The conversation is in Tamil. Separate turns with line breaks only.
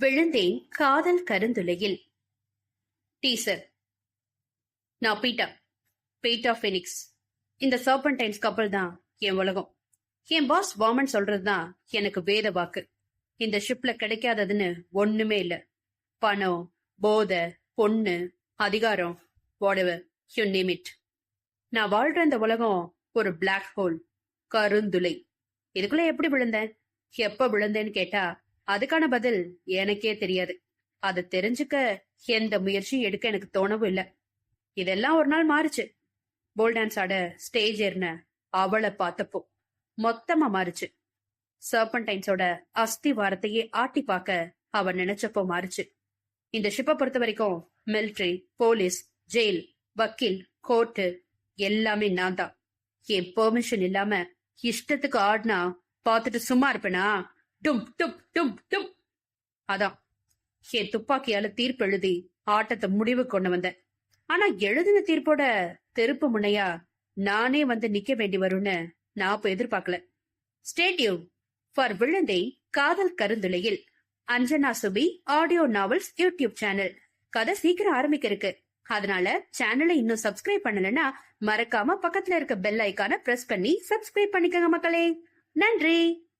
விழுந்தேன் காதல் கருந்துளையில். டீசர். நான் பீட்டா. Peter Phoenix. இந்த சர்பன்டைன்ஸ் கப்பல் தான் என் உலகம். என் பாஸ் வாமன் சொல்றது தான் எனக்கு வேத வாக்கு. இந்த ஷிப்ல கிடைக்காததுன்னு ஒண்ணுமே இல்ல. பணம் போதை பொண்ணு அதிகாரம் வாடவர் யூ நேம் இட் நான் வாழ்ற இந்த உலகம் ஒரு பிளாக் ஹோல் கருந்துளை. இதுக்குள்ள எப்படி விழுந்தேன்? எப்ப விழுந்தேன்னு கேட்டா அதுக்கான பதில் எனக்கே தெரியாது. அதை தெரிஞ்சுக்க எந்த முயற்சியும் எடுக்க எனக்கு தோணவும் இல்ல. இதெல்லாம் ஒரு நாள் மாறுச்சு. போல் டான்ஸ் ஆட ஸ்டேஜ் ஏறின அவளை பார்த்தப்போ மொத்தமா மாறுச்சு. சர்பன்டைன்ஸோட அஸ்தி வாரத்தையே ஆட்டி பார்க்க அவன் நினைச்சப்போ மாறுச்சு. இந்த ஷிப்பை பொறுத்த வரைக்கும் மிலிட்ரி போலீஸ் ஜெயில் வக்கீல் கோர்ட்டு எல்லாமே நான் தான் என் பெர்மிஷன் இல்லாம இஷ்டத்துக்கு ஆடினா பார்த்துட்டு சும்மா இருப்பேனா? டும் டும் டும் டும். அதான். என் துப்பாக்கியால தீர்ப்பு எழுதி ஆட்டத்தை முடிவு கொண்டு வந்தேன். ஆனா எழுதின தீர்ப்போட தெருப்பு முனையா நானே வந்து நிக்க வேண்டி வரும்னு நான் இப்ப எதிர்பார்க்கல. ஸ்டேடியூ ஃபார் விழுந்தை காதல் கருந்துளையில் Anjana Subi audio novels YouTube channel கதை சீக்கிரம் ஆரம்பிக்க இருக்கு அதனால சேனலை இன்னும் சப்ஸ்கிரைப் பண்ணலன்னா மறக்காம பக்கத்துல இருக்க பெல் ஐக்கான பிரஸ் பண்ணி சப்ஸ்கிரைப் பண்ணிக்கோங்க மக்களே. நன்றி.